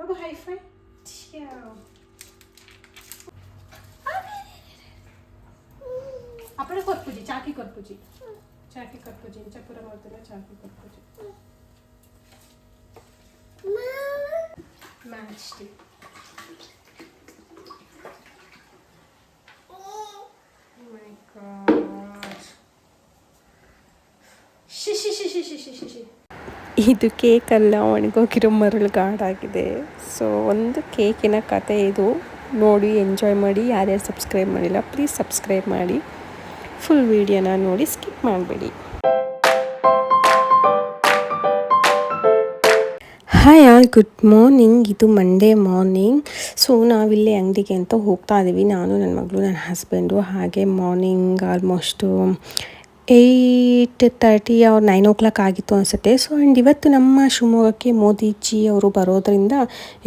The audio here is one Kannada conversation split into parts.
Remember how you fight? అప్పుడే కొట్టుకుజి చాకి కొట్టుకుజి చాకి కొట్టుకుజి ఇంచపుర మధ్యలో చాకి కొట్టుకుజి మ్యాచ్ టీ మై గాడ్ షి షి షి షి షి షి షి ಇದು ಕೇಕಲ್ಲ ಒಣಗೋಗಿರೋ ಮರಳುಗಾಡಾಗಿದೆ ಸೊ ಒಂದು ಕೇಕಿನ ಕತೆ ಇದು. ನೋಡಿ ಎಂಜಾಯ್ ಮಾಡಿ. ಯಾರ್ಯಾರು ಸಬ್ಸ್ಕ್ರೈಬ್ ಮಾಡಿಲ್ಲ ಪ್ಲೀಸ್ ಸಬ್ಸ್ಕ್ರೈಬ್ ಮಾಡಿ. ಫುಲ್ ವೀಡಿಯೋನ ನೋಡಿ ಸ್ಕಿಪ್ ಮಾಡಬೇಡಿ. ಹಾಯ್ ಆಲ್ ಗುಡ್ ಮಾರ್ನಿಂಗ್ ಇದು ಮಂಡೇ ಮಾರ್ನಿಂಗ್ ಸೊ ನಾವಿಲ್ಲಿ ಅಂಗಡಿಗೆ ಅಂತ ಹೋಗ್ತಾ ಇದ್ದೀವಿ ನಾನು, ನನ್ನ ಮಗಳು, ನನ್ನ ಹಸ್ಬೆಂಡು ಹಾಗೆ ಮಾರ್ನಿಂಗ್ ಆಲ್ಮೋಸ್ಟು ಏಯ್ಟ್ ತರ್ಟಿ ಅವ್ರು ನೈನ್ ಓ ಕ್ಲಾಕ್ ಆಗಿತ್ತು ಅನಿಸುತ್ತೆ. ಸೊ ಆ್ಯಂಡ್ ಇವತ್ತು ನಮ್ಮ ಶಿವಮೊಗ್ಗಕ್ಕೆ ಮೋದಿಜಿ ಅವರು ಬರೋದರಿಂದ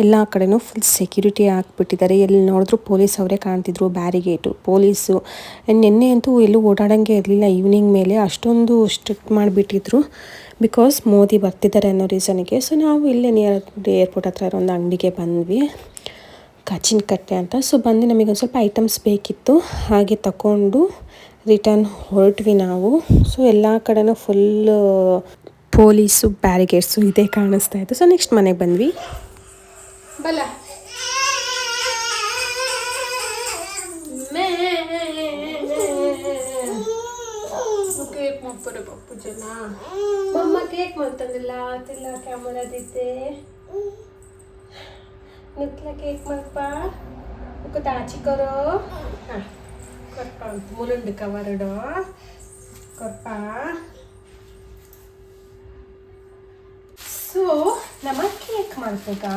ಎಲ್ಲ ಕಡೆನೂ ಫುಲ್ ಸೆಕ್ಯೂರಿಟಿ ಹಾಕ್ಬಿಟ್ಟಿದ್ದಾರೆ ಎಲ್ಲಿ ನೋಡಿದ್ರು ಪೊಲೀಸ್ ಅವರೇ ಕಾಣ್ತಿದ್ರು ಬ್ಯಾರಿಗೇಟು ಪೊಲೀಸು ಆ್ಯಂಡ್ ನಿನ್ನೆ ಅಂತೂ ಎಲ್ಲೂ ಓಡಾಡೋಂಗೆ ಇರಲಿಲ್ಲ ಈವ್ನಿಂಗ್ ಮೇಲೆ ಅಷ್ಟೊಂದು ಸ್ಟ್ರಿಕ್ಟ್ ಮಾಡಿಬಿಟ್ಟಿದ್ರು ಬಿಕಾಸ್ ಮೋದಿ ಬರ್ತಿದ್ದಾರೆ ಅನ್ನೋ ರೀಸನ್ಗೆ ಸೊ ನಾವು ಇಲ್ಲೇ ನಿಯರ್ ಏರ್ಪೋರ್ಟ್ ಹತ್ರ ಇರೋ ಒಂದು ಅಂಗಡಿಗೆ ಬಂದ್ವಿ ಕಾಚಿನ ಕಟ್ಟೆ ಅಂತ. ಸೊ ಬಂದು ನಮಗೆ ಒಂದು ಸ್ವಲ್ಪ ಐಟಮ್ಸ್ ಬೇಕಿತ್ತು, ಹಾಗೆ ತಗೊಂಡು ರಿಟರ್ನ್ ಹೊರಟ್ವಿ ನಾವು. ಸೊ ಎಲ್ಲ ಕಡೆನೂ ಫುಲ್ ಪೋಲೀಸು ಬ್ಯಾರಿಗೇಡ್ಸು ಇದೇ ಕಾಣಿಸ್ತಾ ಇತ್ತು. ಸೊ ನೆಕ್ಸ್ಟ್ ಮನೆಗೆ ಬಂದ್ವಿ. ಬಲ ಕೇಕ್ ಮಾಡ್ತಾರೆ ಕೇಕ್ ಮಾಡ್ತಾನಿಲ್ಲ ಕ್ಯಾಮರಾದಿದ್ದೆ. ಕೇಕ್ ಮಾಡಪ್ಪ ಗೊತ್ತಾ ಚಿಕ್ಕವರು ಹಾಂ. ಕೊರ್ಪ ಮೂಲಂಡು ಕವರಿಡು ಕೊರ್ಪ ಸೊ ನಮ್ಮ ಕೇಕ್ ಮಾಡ್ಬೇಕಾ?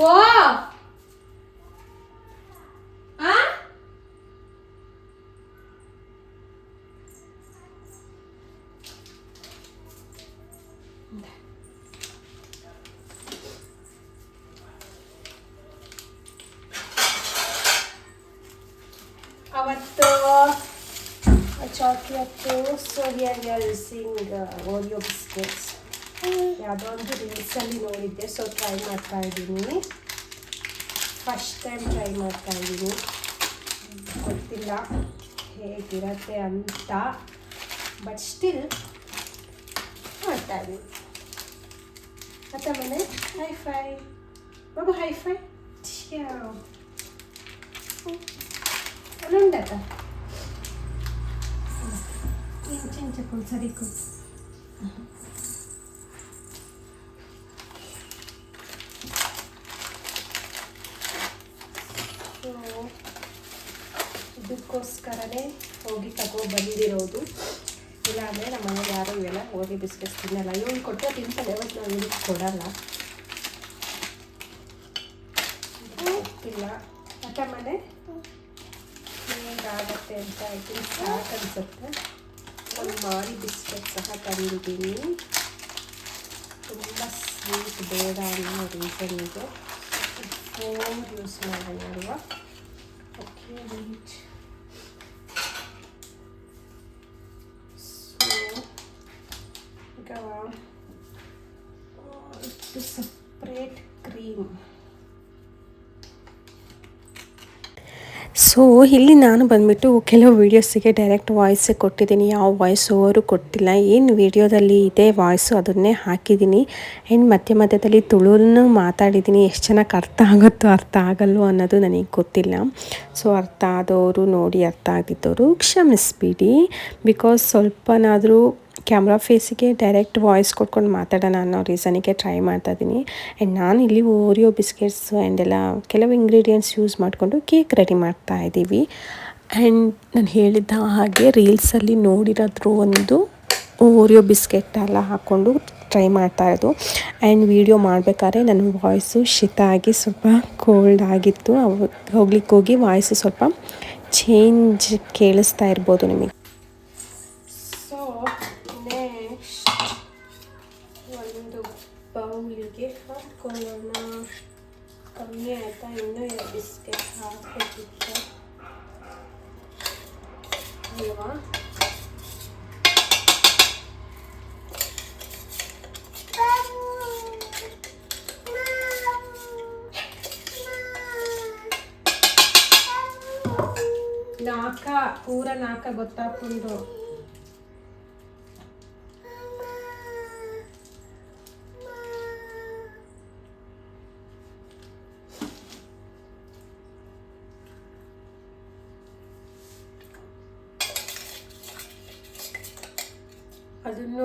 ಓ! Chocolate so here you're using Oreo biscuits ಯಾವುದೋ ಒಂದು ರೀಲ್ಸಲ್ಲಿ ನೋಡಿದ್ದೆ ಸೊ ಟ್ರೈ ಮಾಡ್ತಾ ಇದ್ದೀನಿ ಫಸ್ಟ್ ಟೈಮ್ ಟ್ರೈ ಮಾಡ್ತಾ ಇದ್ದೀನಿ ಗೊತ್ತಿಲ್ಲ ಹೇಗಿರತ್ತೆ ಅಂತ. ಬಟ್ ಸ್ಟಿಲ್ ಮಾಡ್ತಾ ಇದ್ದೀನಿ ಮತ್ತೆ ಮನೆ? ಹೈ ಫೈ ಬಾಬು ಹೈ ಇಂಚಿಂಚಕ್ಕೂ ಸರಿಕು ಸೊ ಇದಕ್ಕೋಸ್ಕರನೇ ಹೋಗಿ ತಗೋ ಬಂದಿರೋದು. ಇಲ್ಲಾಂದರೆ ನಮ್ಮ ಮನೇಲಿ ಯಾರೂ ಇವೆಲ್ಲ ಹೋಗಿ ಬಿಸ್ಕೆಟ್ಸ್ ತಿನ್ನಲ್ಲ. ಇವ್ನು ಕೊಟ್ಟರೆ ತಿಂತಾನೆ ಬಟ್ ನಾವು ಇವ್ರಿಗೆ ಕೊಡಲ್ಲ. ಇಲ್ಲ ಮತ್ತೆ ಮನೆ? ಹೇಗಾಗತ್ತೆ ಅಂತ ಐತಿ ಥಿಂಕ್ ಸಾಕು ಅನಿಸುತ್ತೆ ಮಾಡಿ ಬಿಸ್ಕೆಟ್ ಸಹ ತಂದಿದ್ದೀನಿ. ತುಂಬ ಸ್ವೀಟ್ ಬೇಡ ಅನ್ನೋ ರೀಸನ್ನಿಗೆ ಫೋನ್ ಯೂಸ್ ಮಾಡೋಣ ಅಲ್ವಾ? ಓಕೆ ಸೊ ಇಲ್ಲಿ ನಾನು ಬಂದುಬಿಟ್ಟು ಕೆಲವು ವೀಡಿಯೋಸಿಗೆ ಡೈರೆಕ್ಟ್ ವಾಯ್ಸೇ ಕೊಟ್ಟಿದ್ದೀನಿ. ಯಾವ ವಾಯ್ಸ್ ಅವರು ಕೊಟ್ಟಿಲ್ಲ. ಏನು ವೀಡಿಯೋದಲ್ಲಿ ಇದೆ ವಾಯ್ಸು ಅದನ್ನೇ ಹಾಕಿದ್ದೀನಿ. ಆ್ಯಂಡ್ ಮಧ್ಯ ಮಧ್ಯದಲ್ಲಿ ತುಳುನು ಮಾತಾಡಿದ್ದೀನಿ. ಎಷ್ಟು ಚೆನ್ನಾಗಿ ಅರ್ಥ ಆಗುತ್ತೋ ಅರ್ಥ ಆಗಲ್ವೋ ಅನ್ನೋದು ನನಗೆ ಗೊತ್ತಿಲ್ಲ. ಸೊ ಅರ್ಥ ಆದವರು ನೋಡಿ ಅರ್ಥ ಆಗಿದ್ದವರು ಕ್ಷಮಿಸ್ಬಿಡಿ. ಬಿಕಾಸ್ ಸ್ವಲ್ಪನಾದರೂ ಕ್ಯಾಮ್ರಾ ಫೇಸಿಗೆ ಡೈರೆಕ್ಟ್ ವಾಯ್ಸ್ ಕೊಟ್ಕೊಂಡು ಮಾತಾಡೋಣ ಅನ್ನೋ ರೀಸನಿಗೆ ಟ್ರೈ ಮಾಡ್ತಾ ಇದ್ದೀನಿ ಆ್ಯಂಡ್ ನಾನು ಇಲ್ಲಿ ಓರಿಯೋ ಬಿಸ್ಕೆಟ್ಸ್ ಆ್ಯಂಡ್ ಎಲ್ಲ ಕೆಲವು ಇಂಗ್ರೀಡಿಯೆಂಟ್ಸ್ ಯೂಸ್ ಮಾಡಿಕೊಂಡು ಕೇಕ್ ರೆಡಿ ಮಾಡ್ತಾ ಇದ್ದೀವಿ ಆ್ಯಂಡ್ ನಾನು ಹೇಳಿದ್ದ ಹಾಗೆ ರೀಲ್ಸಲ್ಲಿ ನೋಡಿರೋದ್ರೂ ಒಂದು ಓರಿಯೋ ಬಿಸ್ಕೆಟ್ ಎಲ್ಲ ಹಾಕ್ಕೊಂಡು ಟ್ರೈ ಮಾಡ್ತಾ ಇರೋದು. ಆ್ಯಂಡ್ ವಿಡಿಯೋ ಮಾಡಬೇಕಾದ್ರೆ ನನ್ನ ವಾಯ್ಸು ಶೀತ ಆಗಿ ಸ್ವಲ್ಪ ಕೋಲ್ಡ್ ಆಗಿತ್ತು. ಹೋಗ್ಲಿಕ್ಕೆ ಹೋಗಿ ವಾಯ್ಸು ಸ್ವಲ್ಪ ಚೇಂಜ್ ಕೇಳಿಸ್ತಾ ಇರ್ಬೋದು ನಿಮಗೆ. ಸೊ ಕೊಡೋಣ ಕಮ್ಮಿ ಆಯಿತಾ ಇನ್ನೂ ಎರಡು ಬಿಸ್ಕೆಟ್ ಹಾಕಬೇಕಿತ್ತು ಅಲ್ವಾ ನಾಕ ಪೂರ ನಾಕ ಗೊತ್ತಾಕೊಂಡು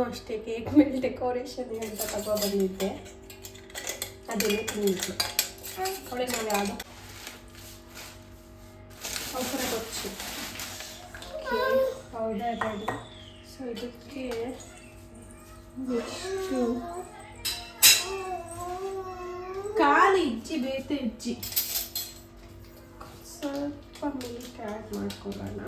ಅಷ್ಟೇ ಕೇಕ್ ಮೇಲೆ ಡೆಕೋರೇಷನ್ ಅಂತ ತಗೊಬಂದಿದ್ದೆ ಅದನ್ನೇ ತಿಂದಿದ್ದೆ ಅವಳಿಗೆ ನಾವು ಯಾವುದು ಅವಸರ ಗೊತ್ತು ಪೌಡರ್ ರೆಡಿ ಸೊ ಇದಕ್ಕೆ ಎಷ್ಟು? ಕಾಲು ಇಜ್ಜಿ, ಬೇತೆ ಇಜ್ಜಿ. ಸ್ವಲ್ಪ ಮಿಲ್ಕ್ ಆ್ಯಡ್ ಮಾಡ್ಕೊಳ್ಳೋಣ.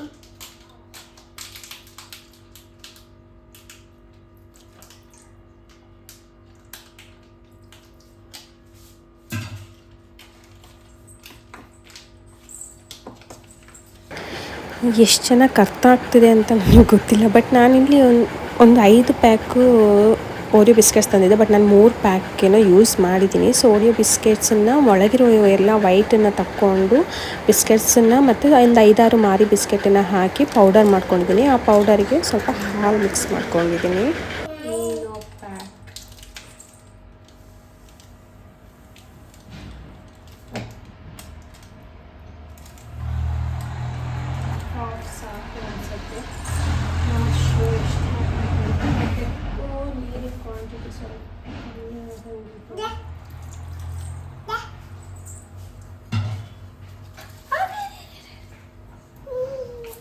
ಎಷ್ಟು ಚೆನ್ನಾಗಿ ಅರ್ಥ ಆಗ್ತಿದೆ ಅಂತ ನನಗೆ ಗೊತ್ತಿಲ್ಲ. ಬಟ್ ನಾನಿಲ್ಲಿ ಒಂದು ಒಂದು ಐದು ಪ್ಯಾಕು ಓರಿಯೋ ಬಿಸ್ಕೆಟ್ಸ್ ತಂದಿದ್ದೆ. ಬಟ್ ನಾನು ಮೂರು ಪ್ಯಾಕೇನೋ ಯೂಸ್ ಮಾಡಿದ್ದೀನಿ. ಸೊ ಓರಿಯೋ ಬಿಸ್ಕೆಟ್ಸನ್ನು ಒಳಗಿರೋ ಎಲ್ಲ ವೈಟನ್ನು ತಕ್ಕೊಂಡು ಬಿಸ್ಕೆಟ್ಸನ್ನು ಮತ್ತು ಒಂದು ಐದಾರು ಮಾರಿ ಬಿಸ್ಕೆಟನ್ನು ಹಾಕಿ ಪೌಡರ್ ಮಾಡ್ಕೊಂಡಿದ್ದೀನಿ. ಆ ಪೌಡರಿಗೆ ಸ್ವಲ್ಪ ಹಾಲು ಮಿಕ್ಸ್ ಮಾಡ್ಕೊಂಡಿದ್ದೀನಿ ಏನೋ ಪ್ಯಾಕ್ ಹಾಫ್ ಸಾಕು ಅನ್ಸುತ್ತೆ ನಮ್ಮ ಶೋ ಎಷ್ಟು ಓ ನೀರಿನ ಕ್ವಾಂಟಿಟಿ ಸ್ವಲ್ಪ ಕಮ್ಮಿ ಆದಂಗಿದೆ.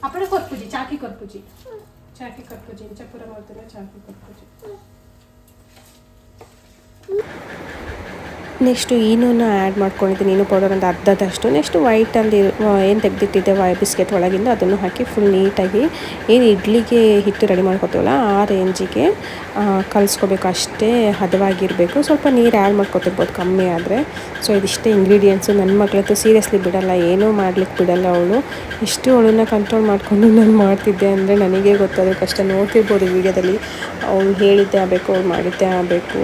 ಅಪ್ಪಡೆ ಕೊರ್ಪುಜಿ ಚಾಕಿ ಕೊರ್ಪುಜಿ ಚಾಕಿ ಕೊರ್ಪುಜಿ ಇಂಚಪುರ ಮಾಡ್ತಾರೆ ಚಾಕಿ ಕೊರ್ಪುಜಿ ನೆಕ್ಸ್ಟು ಈನೂನ ಆ್ಯಡ್ ಮಾಡ್ಕೊಂಡಿದ್ದೀನಿ. ಈನು ಪೌಡರ್ ಒಂದು ಅರ್ಧದಷ್ಟು. ನೆಕ್ಸ್ಟು ವೈಟಲ್ಲಿ ಏನು ತೆಗೆದಿಟ್ಟಿದ್ದೆ, ವೈ ಬಿಸ್ಕೆಟ್ ಒಳಗಿಂದ ಅದನ್ನು ಹಾಕಿ ಫುಲ್ ನೀಟಾಗಿ ಏನು ಇಡ್ಲಿಗೆ ಹಿಟ್ಟು ರೆಡಿ ಮಾಡ್ಕೊತೀವಲ್ಲ, ಆ ರೇಂಜಿಗೆ ಕಲಿಸ್ಕೋಬೇಕು. ಅಷ್ಟೇ ಹದವಾಗಿರಬೇಕು. ಸ್ವಲ್ಪ ನೀರು ಆ್ಯಡ್ ಮಾಡ್ಕೊತಿರ್ಬೋದು ಕಮ್ಮಿ ಆದರೆ. ಸೊ ಇದಿಷ್ಟೇ ಇಂಗ್ರೀಡಿಯೆಂಟ್ಸು ನನ್ನ ಮಗಳಂತೂ ಸೀರಿಯಸ್ಲಿ ಬಿಡಲ್ಲ. ಏನೂ ಮಾಡ್ಲಿಕ್ಕೆ ಬಿಡಲ್ಲ ಅವಳು. ಇಷ್ಟು ಅವಳನ್ನ ಕಂಟ್ರೋಲ್ ಮಾಡಿಕೊಂಡು ನಾನು ಮಾಡ್ತಿದ್ದೆ ಅಂದರೆ ನನಗೆ ಗೊತ್ತಾದ ಕಷ್ಟ ನೋಡ್ತಿರ್ಬೋದು ವೀಡಿಯೋದಲ್ಲಿ ಅವಳು ಹೇಳಿದ್ದೆ ಆಗಬೇಕು, ಅವ್ಳು ಮಾಡಿದ್ದೆ ಆಗಬೇಕು.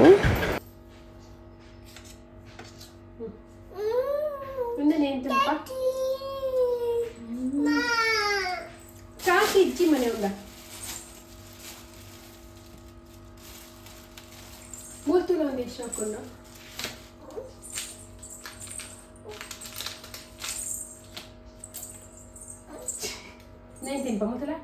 Naiintindihan mo sila?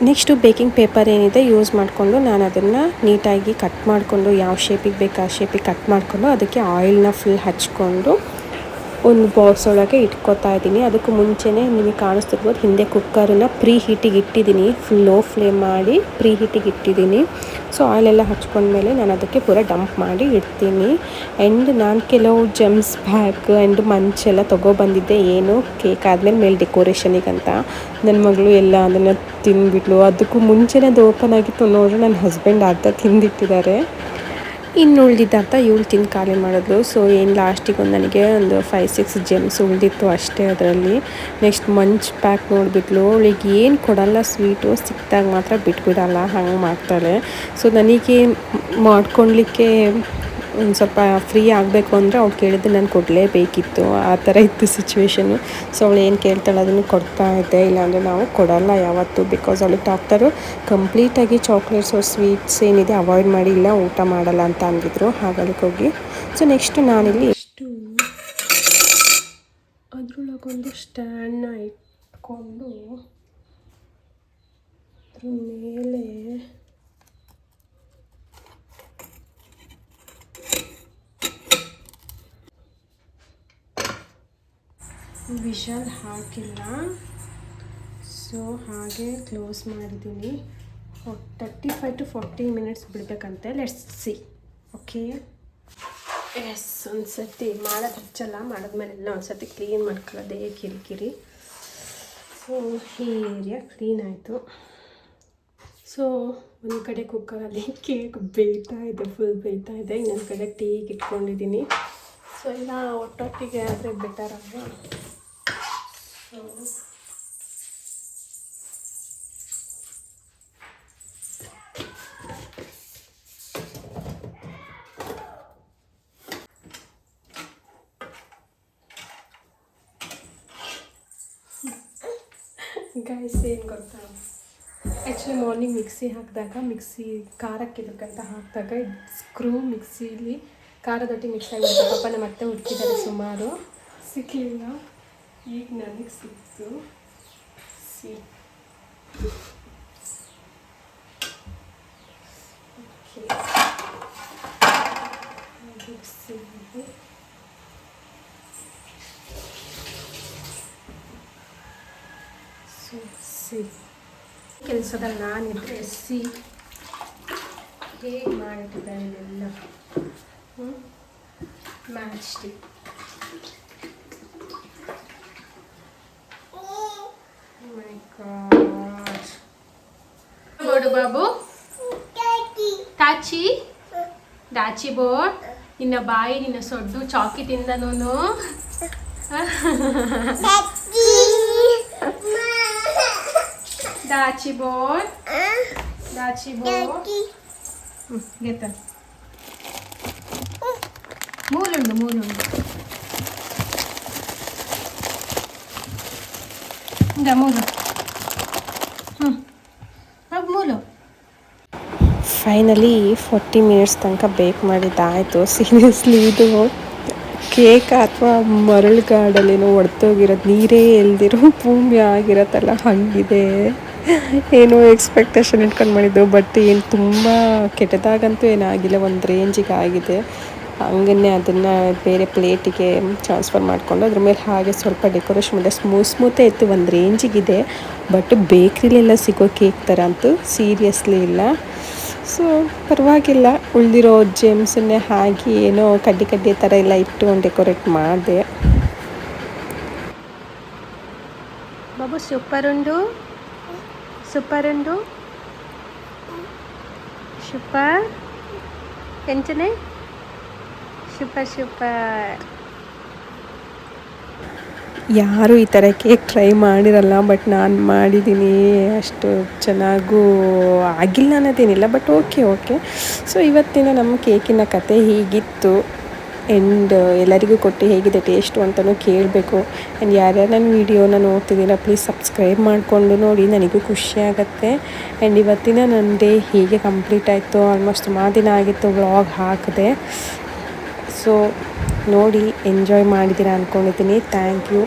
Next baking paper ಏನಿದೆ ಯೂಸ್ ಮಾಡಿಕೊಂಡು ನಾನು ಅದನ್ನು ನೀಟಾಗಿ ಕಟ್ ಮಾಡಿಕೊಂಡು ಯಾವ ಶೇಪಿಗೆ ಬೇಕು ಆ ಶೇಪಿಗೆ ಕಟ್ ಮಾಡಿಕೊಂಡು ಅದಕ್ಕೆ ಆಯಿಲ್ನ ಫುಲ್ ಹಚ್ಕೊಂಡು ಒಂದು ಬಾಕ್ಸ್ ಒಳಗೆ ಇಟ್ಕೋತಾ ಇದ್ದೀನಿ. ಅದಕ್ಕೂ ಮುಂಚೆನೇ ನಿಮಗೆ ಕಾಣಿಸ್ತಿರ್ಬೋದು, ಹಿಂದೆ ಕುಕ್ಕರನ್ನು ಪ್ರೀ ಹೀಟಿಗೆ ಇಟ್ಟಿದ್ದೀನಿ. ಫುಲ್ ಲೋ ಫ್ಲೇಮ್ ಮಾಡಿ ಪ್ರೀ ಹೀಟಿಗೆ ಇಟ್ಟಿದ್ದೀನಿ ಸೊ ಆಯಿಲೆಲ್ಲ ಹಚ್ಕೊಂಡ್ಮೇಲೆ ನಾನು ಅದಕ್ಕೆ ಪೂರ ಡಂಪ್ ಮಾಡಿ ಇಡ್ತೀನಿ. ಆ್ಯಂಡ್ ನಾನು ಕೆಲವು ಜೆಮ್ಸ್ ಬ್ಯಾಗ್ ಆ್ಯಂಡ್ ಮಂಚೆಲ್ಲ ತೊಗೊಬಂದಿದ್ದೆ. ಏನು? ಕೇಕ್ ಆದಮೇಲೆ ಮೇಲೆ ಡೆಕೋರೇಷನಿಗಂತ ನನ್ನ ಮಗಳು ಎಲ್ಲ ಅದನ್ನು ತಿಂದ್ಬಿಟ್ಲು. ಅದಕ್ಕೂ ಮುಂಚೆನೇ ಅದು ಓಪನ್ ಆಗಿತ್ತು. ನೋಡ್ರಿ ನನ್ನ ಹಸ್ಬೆಂಡ್ ಅರ್ಧ ತಿಂದಿಟ್ಟಿದ್ದಾರೆ. ಇನ್ನು ಉಳ್ದಿದ್ದ ಅರ್ಧ ಇವಳು ತಿಂದು ಖಾಲಿ ಮಾಡಿದ್ರು ಸೊ ಏನು ಲಾಸ್ಟಿಗೆ ಒಂದು ನನಗೆ ಒಂದು ಫೈವ್ ಸಿಕ್ಸ್ ಜೆಮ್ಸ್ ಉಳಿದಿತ್ತು ಅಷ್ಟೇ ಅದರಲ್ಲಿ. ನೆಕ್ಸ್ಟ್ ಮಂಚ್ ಪ್ಯಾಕ್ ನೋಡಿಬಿಟ್ಲು. ಅವಳಿಗೆ ಏನು ಕೊಡಲ್ಲ ಸ್ವೀಟು ಸಿಕ್ಕಿದಾಗ ಮಾತ್ರ ಬಿಟ್ಬಿಡಲ್ಲ, ಹಂಗೆ ಮಾಡ್ತಾಳೆ. ಸೊ ನನಗೆ ಮಾಡ್ಕೊಳ್ಲಿಕ್ಕೆ ಒಂದು ಸ್ವಲ್ಪ ಫ್ರೀ ಆಗಬೇಕು ಅಂದರೆ ಅವ್ಳು ಕೇಳಿದ್ದು ನಾನು ಕೊಡಲೇಬೇಕಿತ್ತು. ಆ ಥರ ಇತ್ತು ಸಿಚುವೇಶನು ಸೊ ಅವಳು ಏನು ಕೇಳ್ತಾಳೆ ಅದನ್ನು ಕೊಡ್ತಾ ಇದ್ದೆ ಇಲ್ಲಾಂದರೆ ನಾವು ಕೊಡಲ್ಲ ಯಾವತ್ತೂ ಬಿಕಾಸ್ ಅವಳು ಡಾಕ್ಟರು ಕಂಪ್ಲೀಟಾಗಿ ಚಾಕ್ಲೇಟ್ಸು ಸ್ವೀಟ್ಸ್ ಏನಿದೆ ಅವಾಯ್ಡ್ ಮಾಡಿ ಇಲ್ಲ, ಊಟ ಮಾಡಲ್ಲ ಅಂತ ಅಂದಿದ್ರು. ಹಾಗಾಗಿ ಹೋಗಿ. ಸೊ ನೆಕ್ಸ್ಟ್ ನಾನಿಲ್ಲಿ ಎಷ್ಟು ಅದರೊಳಗೊಂದು ಸ್ಟ್ಯಾಂಡ್ನ ಇಟ್ಕೊಂಡು ಅದ್ರ ಮೇಲೆ ವಿಷಲ್ ಹಾಕಿಲ್ಲ. ಸೊ ಹಾಗೆ ಕ್ಲೋಸ್ ಮಾಡಿದ್ದೀನಿ. Thirty five to forty minutes ಬಿಡಬೇಕಂತೆ. Let's see okay yes ಒಂದು ಸತಿ ಮಾಡೋದು ಹಚ್ಚಲ್ಲ. ಮಾಡಿದ್ಮೇಲೆ ಎಲ್ಲ ಒಂದು ಸರ್ತಿ ಕ್ಲೀನ್ ಮಾಡ್ಕೊಳ್ಳೋದೇ ಕಿರಿಕಿರಿ. ಸೊ ಈ ಏರಿಯಾ ಕ್ಲೀನ್ ಆಯಿತು. ಸೊ ಒಂದು ಕಡೆ ಕುಕ್ಕರಲ್ಲಿ ಕೇಕ್ ಬೇಯ್ತಾ ಇದೆ ಫುಲ್ ಬೇಯ್ತಾ ಇದೆ. ಇನ್ನೊಂದು ಕಡೆ ಟೀಗೆ ಇಟ್ಕೊಂಡಿದ್ದೀನಿ ಸೊ ಎಲ್ಲ ಒಟ್ಟೊಟ್ಟಿಗೆ ಆದರೆ ಬೆಟರ್ ಅಲ್ವಾ? ಸೊ ಗೈಸ್ ಏನು ಗೊತ್ತಾ? ಆ್ಯಕ್ಚುಲಿ ಮಾರ್ನಿಂಗ್ ಮಿಕ್ಸಿ ಹಾಕಿದಾಗ ಮಿಕ್ಸಿ ಖಾರಕ್ಕೆ ಇದಕ್ಕಂತ ಹಾಕಿದಾಗ ಸ್ಕ್ರೂ ಮಿಕ್ಸಿಲಿ ಖಾರದೊಟ್ಟಿ ಮಿಕ್ಸ್ ಆಗಿರುತ್ತೆ. ಪಾಪನ ಮತ್ತೆ ಹುಡುಕಿದ್ದಾರೆ ಸುಮಾರು. ಸಿಕ್ಕಲಿಲ್ಲ ಈಗ ನನಗೆ ಸಿಕ್ತು ಸಿ. ಓಕೆ ಮಿಕ್ಸಿಲಿ ಸೊ, ಸಿ. ಕೆಲಸದಲ್ಲಿ ನಾನಿದ್ರೆ ಸಿ. ಹೇಗೆ ಮಾಡಿಟ್ಟಿದ್ದಾರೆ ಇದೆಲ್ಲ ಮ್ಯಾಚ್ ಸ್ಟಿಕ್ ಬೋರ್ಡು ಬಾಬು ಟಾಚಿ ಡಾಚಿ ಬೋಟ್ ನಿನ್ನ ಬಾಯಿ, ನಿನ್ನ ಸೊಡ್ಡು, ಚಾಕಿ ತಿಂದನೂನು ಡಾಚಿ ಬೋಟ್ ಡಾಚಿ ಬೋರ್ಡ್ ಗೆತ್ತ. ಮೂಲುಂಡು ಮೂಲುಂಡು. ಫೈನಲಿ ಫೋರ್ಟಿ ಮಿನಿಟ್ಸ್ ತನಕ ಬೇಕ್ ಮಾಡಿದ್ದಾಯಿತು ಸೀರಿಯಸ್ಲಿ ಇದು ಕೇಕ್ ಅಥವಾ ಮರಳುಗಾಡಲ್ಲೇನೋ ಒಡ್ತೋಗಿರೋದು, ನೀರೇ ಎಲ್ದಿರೋ ಭೂಮಿ ಆಗಿರತ್ತಲ್ಲ, ಹಾಗಿದೆ. ಏನೋ ಎಕ್ಸ್ಪೆಕ್ಟೇಷನ್ ಇಟ್ಕೊಂಡು ಮಾಡಿದ್ದು ಬಟ್ ಏನು ತುಂಬ ಕೆಟ್ಟದಾಗಂತೂ ಏನಾಗಿಲ್ಲ, ಒಂದು ರೇಂಜಿಗೆ ಆಗಿದೆ. ಹಂಗನ್ನೇ ಅದನ್ನು ಬೇರೆ ಪ್ಲೇಟಿಗೆ ಟ್ರಾನ್ಸ್ಫರ್ ಮಾಡಿಕೊಂಡು ಅದ್ರ ಮೇಲೆ ಹಾಗೆ ಸ್ವಲ್ಪ ಡೆಕೋರೇಷನ್ ಮಾಡಿದೆ ಸ್ಮೂತ್ ಸ್ಮೂತೇ ಇತ್ತು. ಒಂದು ರೇಂಜಿಗಿದೆ ಬಟ್ ಬೇಕ್ರಿಲೆಲ್ಲ ಸಿಗೋ ಕೇಕ್ ಥರ ಅಂತೂ ಸೀರಿಯಸ್ಲಿ ಇಲ್ಲ. ಸೊ ಪರವಾಗಿಲ್ಲ. ಉಳಿದಿರೋ ಜೆಮ್ಸನ್ನೇ ಹಾಕಿ ಏನೋ ಕಡ್ಡಿ ಕಡ್ಡಿ ಥರ ಎಲ್ಲ ಇಟ್ಟು ಒಂದು ಡೆಕೋರೇಟ್ ಮಾಡಿದೆ. ಬಾಬು ಸೂಪರ್ ಉಂಡು? ಸೂಪರ್ ಉಂಡು? ಸೂಪರ್ ಎಂಚನೆ? ಸೂಪರ್ ಸೂಪರ್ ಯಾರು ಈ ಥರ ಕೇಕ್ ಟ್ರೈ ಮಾಡಿರಲ್ಲ ಬಟ್ ನಾನು ಮಾಡಿದ್ದೀನಿ ಅಷ್ಟು ಚೆನ್ನಾಗೂ ಆಗಿಲ್ಲ ಅನ್ನೋದೇನಿಲ್ಲ ಬಟ್ ಓಕೆ ಓಕೆ ಸೊ ಇವತ್ತಿನ ನಮ್ಮ ಕೇಕಿನ ಕತೆ ಹೀಗಿತ್ತು. ಆ್ಯಂಡ್ ಎಲ್ಲರಿಗೂ ಕೊಟ್ಟು ಹೇಗಿದೆ ಟೇಸ್ಟು ಅಂತಲೂ ಕೇಳಬೇಕು. ಆ್ಯಂಡ್ ಯಾರ್ಯಾರು ನನ್ನ ವೀಡಿಯೋನ ನೋಡ್ತಿದ್ದೀರಾ ಪ್ಲೀಸ್ ಸಬ್ಸ್ಕ್ರೈಬ್ ಮಾಡಿಕೊಂಡು ನೋಡಿ, ನನಗೂ ಖುಷಿ ಆಗುತ್ತೆ. ಆ್ಯಂಡ್ ಇವತ್ತಿನ ನನ್ನ ಡೇ ಹೀಗೆ ಕಂಪ್ಲೀಟ್ ಆಯಿತು. ಆಲ್ಮೋಸ್ಟ್ ಸುಮಾರು ದಿನ ಆಗಿತ್ತು ವ್ಲಾಗ್ ಹಾಕಿದೆ. ಸೊ ನೋಡಿ ಎಂಜಾಯ್ ಮಾಡಿದ್ದೀರಾ ಅಂದ್ಕೊಂಡಿದ್ದೀನಿ ಥ್ಯಾಂಕ್ ಯು